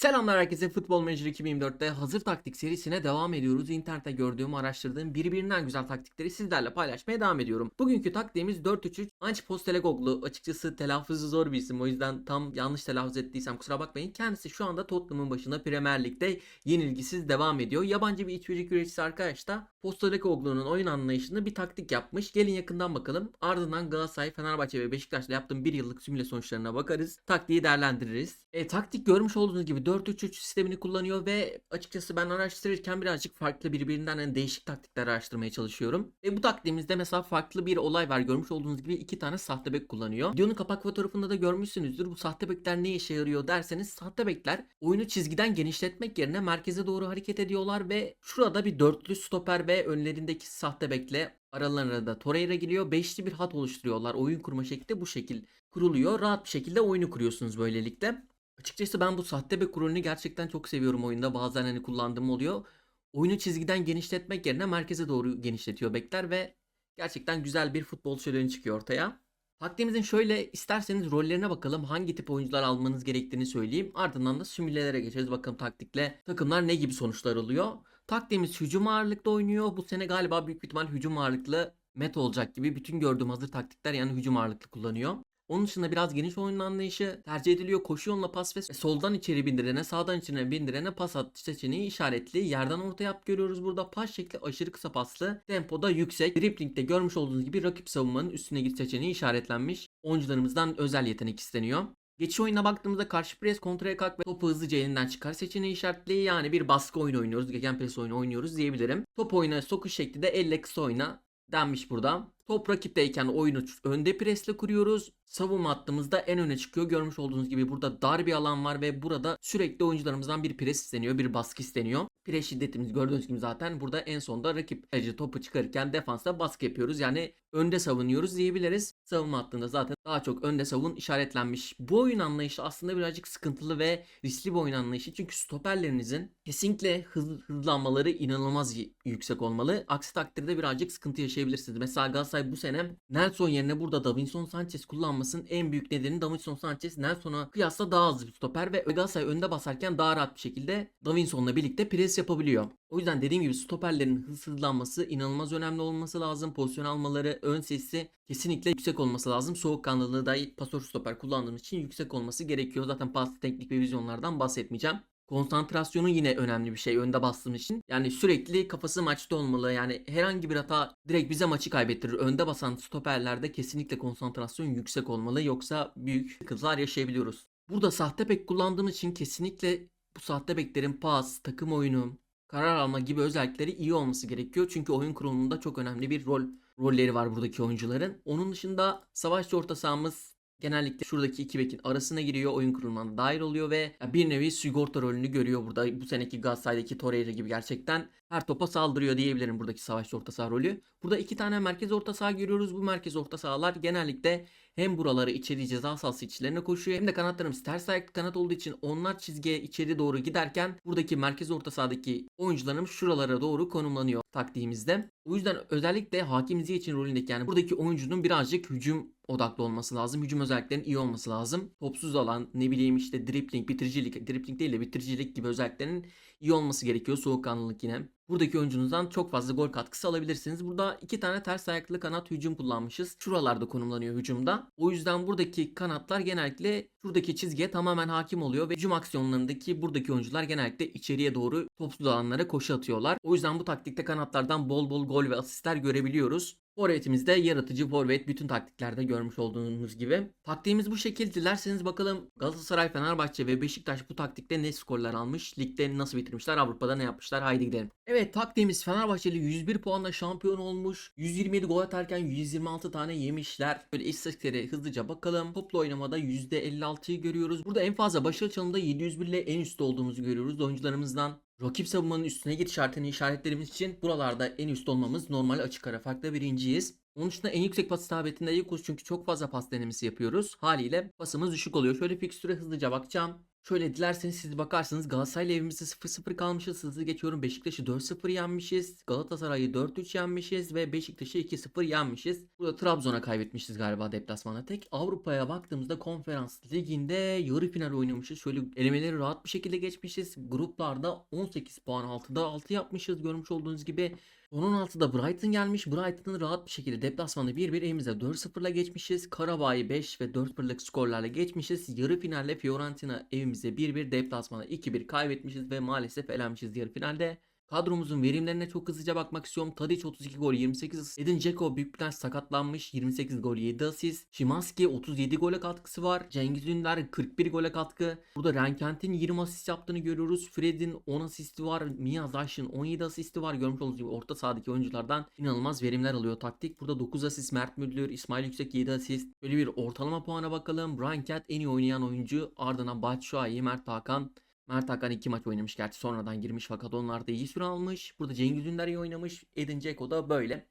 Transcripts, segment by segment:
Selamlar herkese Futbol Manager 2024'te hazır taktik serisine devam ediyoruz. İnternette gördüğüm, araştırdığım birbirinden güzel taktikleri sizlerle paylaşmaya devam ediyorum. Bugünkü taktiğimiz 4-3-3 Ange Postecoglou. Açıkçası telaffuzu zor bir isim. O yüzden tam yanlış telaffuz ettiysem kusura bakmayın. Kendisi şu anda Tottenham'ın başında Premier Lig'de yenilgisiz devam ediyor. Yabancı bir içerik üreticisi arkadaş da Postelocoglou'nun oyun anlayışını bir taktik yapmış. Gelin yakından bakalım. Ardından Galatasaray, Fenerbahçe ve Beşiktaş'la yaptığım bir yıllık simüle sonuçlarına bakarız. Taktiği değerlendiririz. E, taktik görmüş olduğunuz gibi 4-3-3 sistemini kullanıyor ve açıkçası ben araştırırken birazcık farklı birbirinden hani değişik taktikler araştırmaya çalışıyorum. Ve bu taktiğimizde mesela farklı bir olay var. Görmüş olduğunuz gibi iki tane sahte bek kullanıyor. Videonun kapak fotoğrafında da görmüşsünüzdür. Bu sahte bekler ne işe yarıyor derseniz sahte bekler oyunu çizgiden genişletmek yerine merkeze doğru hareket ediyorlar ve şurada bir dörtlü stoper ve önlerindeki sahte bekle aralarına da Torreira giriyor. Beşli bir hat oluşturuyorlar. Oyun kurma şekli bu şekil kuruluyor. Rahat bir şekilde oyunu kuruyorsunuz böylelikle. Açıkçası ben bu sahte bek rolünü gerçekten çok seviyorum oyunda. Bazen hani kullandığım oluyor. Oyunu çizgiden genişletmek yerine merkeze doğru genişletiyor bekler ve gerçekten güzel bir futbol şöleni çıkıyor ortaya. Taktiğimizin şöyle isterseniz rollerine bakalım. Hangi tip oyuncular almanız gerektiğini söyleyeyim. Ardından da simülelere geçeriz. Bakalım taktikle takımlar ne gibi sonuçlar alıyor. Taktiğimiz hücum ağırlıklı oynuyor. Bu sene galiba büyük ihtimal hücum ağırlıklı met olacak gibi. Bütün gördüğüm hazır taktikler yani hücum ağırlıklı kullanıyor. Onun dışında biraz geniş oyun anlayışı tercih ediliyor. Koşu yoluna pas ve soldan içeri bindirene, sağdan içeri bindirene pas at seçeneği işaretli. Yerden orta yap görüyoruz burada. Pas şekli aşırı kısa paslı. Tempoda yüksek. Dripling'de görmüş olduğunuz gibi rakip savunmanın üstüne git seçeneği işaretlenmiş. Oyuncularımızdan özel yetenek isteniyor. Geçiş oyununa baktığımızda karşı pres, kontraya kalk ve topu hızlıca elinden çıkar seçeneği işaretli. Yani bir baskı oyunu oynuyoruz. Gegen pres oyunu oynuyoruz diyebilirim. Top oyuna sokuş şekli de elle kısa oyna denmiş burada. Top rakipteyken oyunu önde presle kuruyoruz. Savunma hattımızda en öne çıkıyor. Görmüş olduğunuz gibi burada dar bir alan var ve burada sürekli oyuncularımızdan bir pres isteniyor, bir baskı isteniyor. Pres şiddetimiz gördüğünüz gibi zaten burada en sonda rakip kaleci topu çıkarırken defansta baskı yapıyoruz. Yani önde savunuyoruz diyebiliriz. Savunma hattında zaten daha çok önde savun işaretlenmiş. Bu oyun anlayışı aslında birazcık sıkıntılı ve riskli bir oyun anlayışı. Çünkü stoperlerinizin kesinlikle hız, hızlanmaları inanılmaz yüksek olmalı. Aksi takdirde birazcık sıkıntı yaşayabilirsiniz. Mesela Galatasaray bu sene Nelson yerine burada Davinson Sanchez kullanmasının en büyük nedeni Davinson Sanchez Nelson'a kıyasla daha hızlı bir stoper ve Galatasaray önde basarken daha rahat bir şekilde Davinson'la birlikte pres yapabiliyor. O yüzden dediğim gibi stoperlerin hız hızlanması inanılmaz önemli olması lazım. Pozisyon almaları, ön sesi kesinlikle yüksek olması lazım. Soğukkanlılığı da pasör stoper kullandığımız için yüksek olması gerekiyor. Zaten pas teknik ve vizyonlardan bahsetmeyeceğim. Konsantrasyonu yine önemli bir şey önde bastığımız için. Yani sürekli kafası maçta olmalı. Yani herhangi bir hata direkt bize maçı kaybettirir. Önde basan stoperlerde kesinlikle konsantrasyon yüksek olmalı. Yoksa büyük sıkıntılar yaşayabiliyoruz. Burada sahte bek kullandığımız için kesinlikle bu sahte beklerin pas, takım oyunu, karar alma gibi özellikleri iyi olması gerekiyor. Çünkü oyun kurulumunda çok önemli bir rol rolleri var buradaki oyuncuların. Onun dışında savaşçı orta sahamız genellikle şuradaki iki bekin arasına giriyor. Oyun kurulumuna dahil oluyor ve bir nevi sigorta rolünü görüyor burada. Bu seneki Galatasaray'daki Torreira gibi gerçekten her topa saldırıyor diyebilirim buradaki savaşçı orta saha rolü. Burada iki tane merkez orta saha görüyoruz. Bu merkez orta sahalar genellikle hem buraları içeri ceza sahası içlerine koşuyor hem de kanatlarımız ters ayaklı kanat olduğu için onlar çizgiye içeri doğru giderken buradaki merkez orta sahadaki oyuncularımız şuralara doğru konumlanıyor taktiğimizde. O yüzden özellikle Hakim için rolündeki yani buradaki oyuncunun birazcık hücum odaklı olması lazım. Hücum özelliklerinin iyi olması lazım. Topsuz alan, ne bileyim işte dribbling, bitiricilik, dribbling değil de bitiricilik gibi özelliklerin iyi olması gerekiyor. Soğukkanlılık yine. Buradaki oyuncunuzdan çok fazla gol katkısı alabilirsiniz. Burada iki tane ters ayaklı kanat hücum kullanmışız. Şuralarda konumlanıyor hücumda. O yüzden buradaki kanatlar genellikle şuradaki çizgiye tamamen hakim oluyor ve hücum aksiyonlarındaki buradaki oyuncular genellikle içeriye doğru topsuz alanlara koşu atıyorlar. O yüzden bu taktikte kanatlardan bol bol gol ve asistler görebiliyoruz. Forvetimizde yaratıcı forvet bütün taktiklerde görmüş olduğunuz gibi. Taktiğimiz bu şekilde. Dilerseniz bakalım Galatasaray, Fenerbahçe ve Beşiktaş bu taktikte ne skorlar almış? Ligde nasıl bitirmişler? Avrupa'da ne yapmışlar? Haydi gidelim. Evet taktiğimiz Fenerbahçeli 101 puanla şampiyon olmuş. 127 gol atarken 126 tane yemişler. Böyle istatistiklere hızlıca bakalım. Toplu oynamada %56'yı görüyoruz. Burada en fazla başarı çalımda 701 ile en üstte olduğumuzu görüyoruz. Oyuncularımızdan Rakip savunmanın üstüne git işaretini işaretlerimiz için buralarda en üst olmamız normal açık ara farkla birinciyiz. Onun dışında en yüksek pas isabetinde yokuz çünkü çok fazla pas denemesi yapıyoruz. Haliyle pasımız düşük oluyor. Şöyle fikstüre hızlıca bakacağım. Şöyle dilerseniz siz bakarsınız Galatasaray'la evimizde 0-0 kalmışız. Hızlı geçiyorum. Beşiktaş'ı 4-0 yenmişiz. Galatasaray'ı 4-3 yenmişiz ve Beşiktaş'ı 2-0 yenmişiz. Burada Trabzon'a kaybetmişiz galiba deplasmanda tek. Avrupa'ya baktığımızda konferans liginde yarı final oynamışız. Şöyle elemeleri rahat bir şekilde geçmişiz. Gruplarda 18 puan altıda 6 yapmışız görmüş olduğunuz gibi. Son 16'da Brighton gelmiş. Brighton'ı rahat bir şekilde deplasmanda 1-1 evimize 4-0'la geçmişiz. Karabağ'ı 5 ve 4-1'lık skorlarla geçmişiz. Yarı finalde Fiorentina evimize 1-1 deplasmanda 2-1 kaybetmişiz ve maalesef elenmişiz yarı finalde. Kadromuzun verimlerine çok hızlıca bakmak istiyorum. Tadic 32 gol 28 asist. Edin Dzeko büyük bir sakatlanmış 28 gol 7 asist. Şimanski 37 gole katkısı var. Cengiz Ünder 41 gole katkı. Burada Renkent'in 20 asist yaptığını görüyoruz. Fred'in 10 asisti var. Mia Zaş'ın 17 asisti var. Görmüş olduğunuz gibi orta sahadaki oyunculardan inanılmaz verimler alıyor taktik. Burada 9 asist Mert Müldür, İsmail Yüksek 7 asist. Böyle bir ortalama puana bakalım. Brian Kent en iyi oynayan oyuncu. Ardından Batshuayi, Mert Hakan, Mert Hakan 2 maç oynamış gerçi sonradan girmiş fakat onlar da iyi süre almış. Burada Cengiz Ünder iyi oynamış. Edin Dzeko da böyle.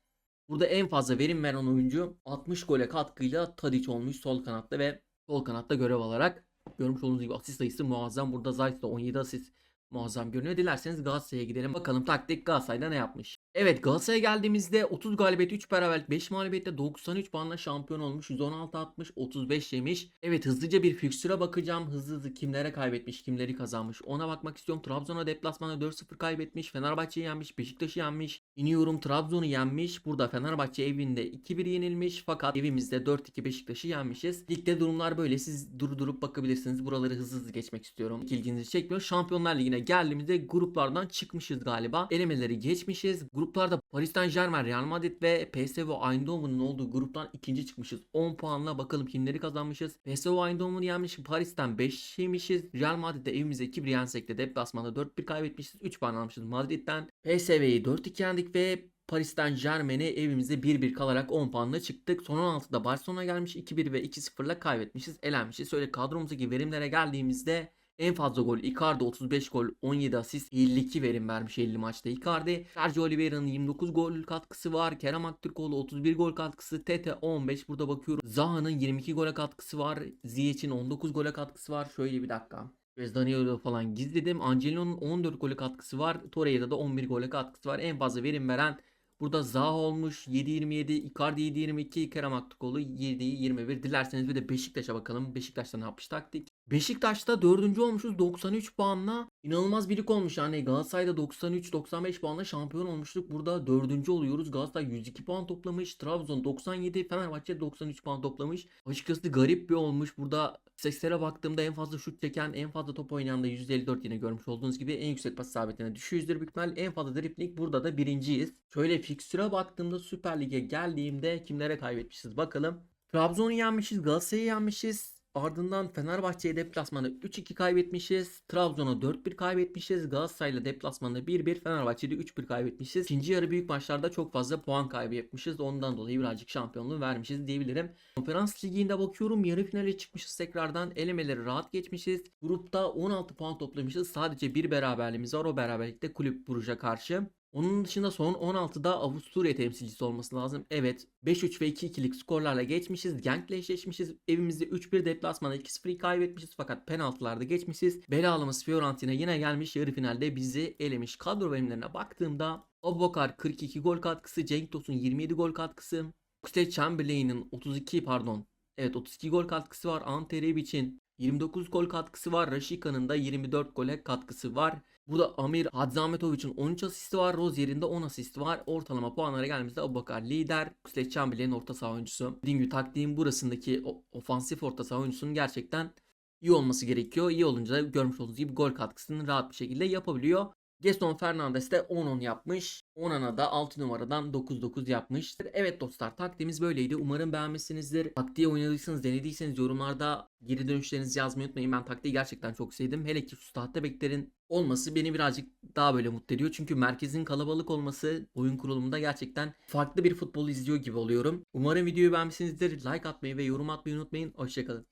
Burada en fazla verim veren oyuncu 60 gole katkıyla Tadic olmuş sol kanatta ve sol kanatta görev alarak. Görmüş olduğunuz gibi asist sayısı muazzam. Burada Zayt da 17 asist muazzam görünüyor. Dilerseniz Galatasaray'a gidelim. Bakalım taktik Galatasaray'da ne yapmış. Evet Galatasaray'a geldiğimizde 30 galibiyet 3 beraberlik 5 mağlubiyette 93 puanla şampiyon olmuş. 116 atmış 35 yemiş. Evet hızlıca bir fikstüre bakacağım. Hızlı hızlı kimlere kaybetmiş kimleri kazanmış ona bakmak istiyorum. Trabzon'a deplasmanda 4-0 kaybetmiş. Fenerbahçe'yi yenmiş. Beşiktaş'ı yenmiş. İniyorum Trabzon'u yenmiş. Burada Fenerbahçe evinde 2-1 yenilmiş. Fakat evimizde 4-2 Beşiktaş'ı yenmişiz. Ligde durumlar böyle. Siz durdurup bakabilirsiniz. Buraları hızlı hızlı geçmek istiyorum. İlginizi çekmiyor. Şampiyonlar Ligi'ne geldiğimizde gruplardan çıkmışız galiba. Elemeleri geçmişiz. Gruplarda Paris Saint Germain, Real Madrid ve PSV Eindhoven'ın olduğu gruptan ikinci çıkmışız. 10 puanla bakalım kimleri kazanmışız. PSV Eindhoven'u yenmiş. Paris'ten 5 yemişiz. Real Madrid'de evimize 2-1 yensek de deplasmanda 4-1 kaybetmişiz. 3 puan almışız Madrid'den. PSV'yi 4-2 yendik ve Paris'ten Germain'e evimizde 1-1 kalarak 10 puanla çıktık. Son 16'da Barcelona gelmiş 2-1 ve 2-0'la kaybetmişiz. Elenmişiz. Şöyle kadromuzdaki verimlere geldiğimizde en fazla gol Icardi 35 gol 17 asist 52 verim vermiş 50 maçta Icardi. Sergio Oliveira'nın 29 gol katkısı var. Kerem Aktürkoğlu 31 gol katkısı. Tete 15 burada bakıyorum. Zaha'nın 22 gole katkısı var. Ziyech'in 19 gole katkısı var. Şöyle bir dakika. Bez Danilo falan gizledim. Angelino'nun 14 gole katkısı var. Torreira'da da 11 gole katkısı var. En fazla verim veren Burada Zaha olmuş 7-27, Icardi 7-22, Kerem Aktürkoğlu 7-21. Dilerseniz bir de Beşiktaş'a bakalım. Beşiktaş'ta ne yapmış taktik? Beşiktaş'ta 4. olmuşuz 93 puanla. İnanılmaz birlik olmuş yani Galatasaray'da 93-95 puanla şampiyon olmuştuk. Burada 4. oluyoruz. Galatasaray 102 puan toplamış. Trabzon 97, Fenerbahçe 93 puan toplamış. Açıkçası garip bir olmuş. Burada istatistiklere baktığımda en fazla şut çeken, en fazla top oynayan da 154 yine görmüş olduğunuz gibi en yüksek pas isabetine düşüyoruzdur büyük ihtimal. En fazla dribling burada da birinciyiz. Şöyle fikstüre baktığımda Süper Lig'e geldiğimde kimlere kaybetmişiz bakalım. Trabzon'u yenmişiz, Galatasaray'ı yenmişiz. Ardından Fenerbahçe'ye deplasmanda 3-2 kaybetmişiz. Trabzon'a 4-1 kaybetmişiz. Galatasaray'la deplasmanda 1-1. Fenerbahçe'de 3-1 kaybetmişiz. İkinci yarı büyük maçlarda çok fazla puan kaybı yapmışız. Ondan dolayı birazcık şampiyonluğu vermişiz diyebilirim. Konferans liginde bakıyorum yarı finale çıkmışız tekrardan. Elemeleri rahat geçmişiz. Grupta 16 puan toplamışız. Sadece bir beraberliğimiz var. O beraberlikte Kulüp Brugge'a karşı. Onun dışında son 16'da Avusturya temsilcisi olması lazım. Evet 5-3 ve 2-2'lik skorlarla geçmişiz. Genk'le eşleşmişiz. Evimizde 3-1 deplasmanda 2-0 kaybetmişiz fakat penaltılarda geçmişiz. Belalımız Fiorentina yine gelmiş yarı finalde bizi elemiş. Kadro verimlerine baktığımda Abubakar 42 gol katkısı, Cenk Tosun 27 gol katkısı, Oxlade Chamberlain'in 32 pardon Evet 32 gol katkısı var. Ante Rebic'in 29 gol katkısı var. Raşika'nın da 24 gole katkısı var. Burada Amir Hadzametovic'in 13 asisti var. Rozier'in de 10 asisti var. Ortalama puanlara geldiğimizde Abubakar lider. Oxlade Chamberlain orta saha oyuncusu. Dediğim gibi taktiğim burasındaki ofansif orta saha oyuncusunun gerçekten iyi olması gerekiyor. İyi olunca da görmüş olduğunuz gibi gol katkısını rahat bir şekilde yapabiliyor. Gerson Fernandes de 10-10 yapmış. Onana da 6 numaradan 9-9 yapmış. Evet dostlar taktiğimiz böyleydi. Umarım beğenmişsinizdir. Taktiği oynadıysanız, denediyseniz yorumlarda geri dönüşlerinizi yazmayı unutmayın. Ben taktiği gerçekten çok sevdim. Hele ki şu beklerin olması beni birazcık daha böyle mutlu ediyor. Çünkü merkezin kalabalık olması oyun kurulumunda gerçekten farklı bir futbol izliyor gibi oluyorum. Umarım videoyu beğenmişsinizdir. Like atmayı ve yorum atmayı unutmayın. Hoşçakalın.